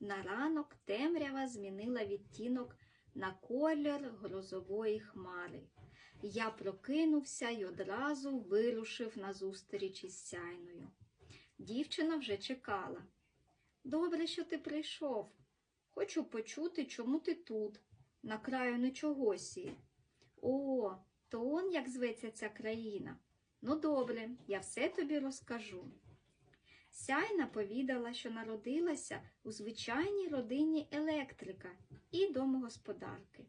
На ранок темрява змінила відтінок на колір грозової хмари. Я прокинувся й одразу вирушив на зустріч із сяйною. Дівчина вже чекала. Добре, що ти прийшов. Хочу почути, чому ти тут, на краю нічогосі. О, то он як зветься ця країна. Ну, добре, я все тобі розкажу. Сяйна повідала, що народилася у звичайній родині електрика і домогосподарки.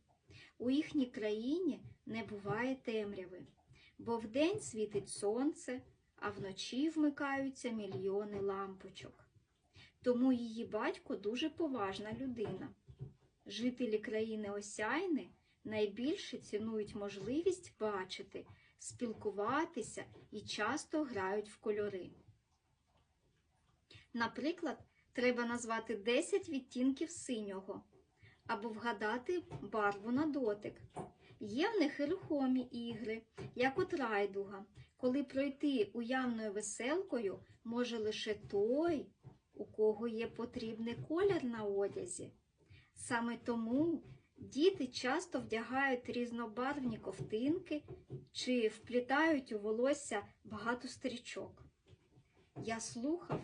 У їхній країні не буває темряви, бо вдень світить сонце, а вночі вмикаються мільйони лампочок. Тому її батько дуже поважна людина. Жителі країни Осяйни найбільше цінують можливість бачити, спілкуватися і часто грають в кольори. Наприклад, треба назвати 10 відтінків синього або вгадати барву на дотик. Є в них і рухомі ігри, як от райдуга, коли пройти уявною веселкою може лише той, у кого є потрібний колір на одязі. Саме тому діти часто вдягають різнобарвні ковтинки чи вплітають у волосся багато стрічок. Я слухав,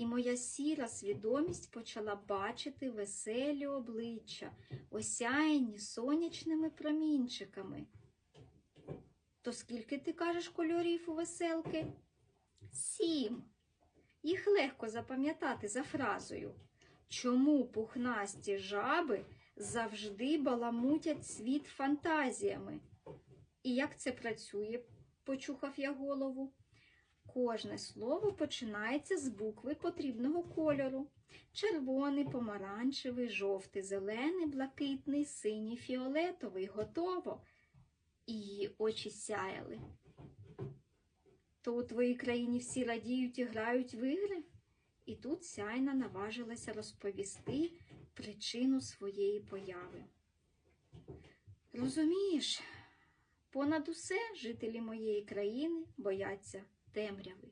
і моя сіра свідомість почала бачити веселі обличчя, осяяні сонячними промінчиками. То скільки ти кажеш кольорів у веселки? Сім. Їх легко запам'ятати за фразою. Чому пухнасті жаби завжди баламутять світ фантазіями? І як це працює? почухав я голову. Кожне слово починається з букви потрібного кольору: червоний, помаранчевий, жовтий, зелений, блакитний, синій, фіолетовий. Готово. І її очі сяяли. То у твоїй країні всі радіють і грають в ігри? І тут сяйна наважилася розповісти причину своєї появи. Розумієш, понад усе жителі моєї країни бояться темряви.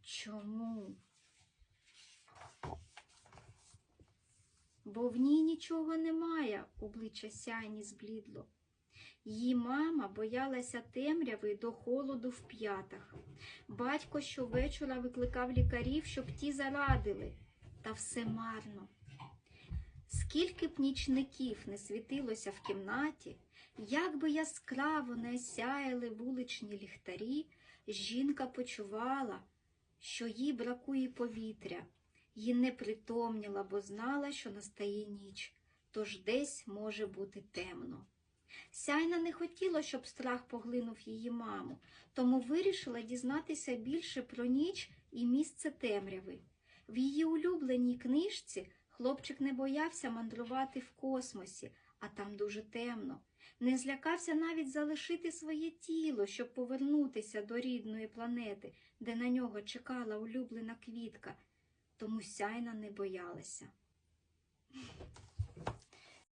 Чому? Бо в ній нічого немає, обличчя сяйні зблідло. Її мама боялася темряви до холоду в п'ятах. Батько щовечора викликав лікарів, щоб ті зарадили, та все марно. Скільки б нічників не світилося в кімнаті, як би яскраво не сяяли вуличні ліхтарі, жінка почувала, що їй бракує повітря, їй не притомніла, бо знала, що настає ніч, тож десь може бути темно. Сяйна не хотіла, щоб страх поглинув її маму, тому вирішила дізнатися більше про ніч і місце темряви. В її улюбленій книжці хлопчик не боявся мандрувати в космосі, а там дуже темно. Не злякався навіть залишити своє тіло, щоб повернутися до рідної планети, де на нього чекала улюблена квітка. Тому сяйна не боялася.